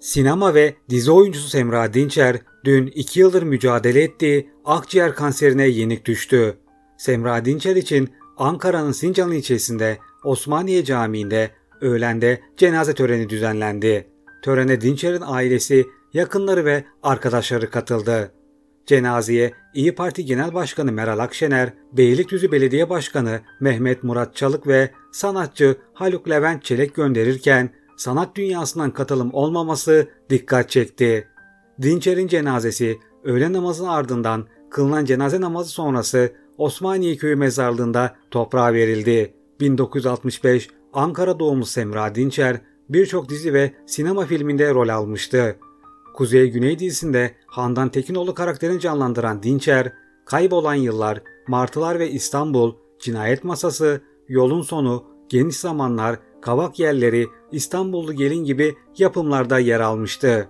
Sinema ve dizi oyuncusu Semra Dinçer dün 2 yıldır mücadele ettiği akciğer kanserine yenik düştü. Semra Dinçer için Ankara'nın Sincan ilçesinde Osmaniye Camii'nde öğlende cenaze töreni düzenlendi. Törene Dinçer'in ailesi, yakınları ve arkadaşları katıldı. Cenazeye İyi Parti Genel Başkanı Meral Akşener, Beylikdüzü Belediye Başkanı Mehmet Murat Çalık ve sanatçı Haluk Levent Çelik gönderirken sanat dünyasından katılım olmaması dikkat çekti. Dinçer'in cenazesi öğle namazının ardından kılınan cenaze namazı sonrası Osmaniye Köyü mezarlığında toprağa verildi. 1965 Ankara doğumlu Semra Dinçer birçok dizi ve sinema filminde rol almıştı. Kuzey Güney dizisinde Handan Tekinoğlu karakterini canlandıran Dinçer, Kaybolan Yıllar, Martılar ve İstanbul, Cinayet Masası, Yolun Sonu, Geniş Zamanlar, Kavak Yerleri, İstanbullu Gelin gibi yapımlarda yer almıştı.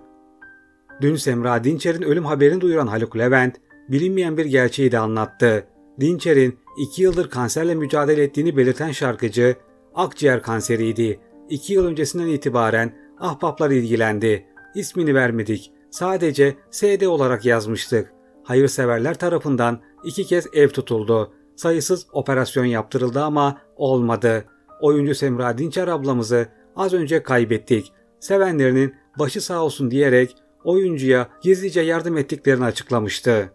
Dün Semra Dinçer'in ölüm haberini duyuran Haluk Levent, bilinmeyen bir gerçeği de anlattı. Dinçer'in 2 yıldır kanserle mücadele ettiğini belirten şarkıcı, akciğer kanseriydi. 2 yıl öncesinden itibaren ahbaplar ilgilendi. İsmini vermedik. Sadece SD olarak yazmıştık. Hayırseverler tarafından iki kez ev tutuldu. Sayısız operasyon yaptırıldı ama olmadı. Oyuncu Semra Dinçer ablamızı az önce kaybettik. Sevenlerinin başı sağ olsun diyerek oyuncuya gizlice yardım ettiklerini açıklamıştı.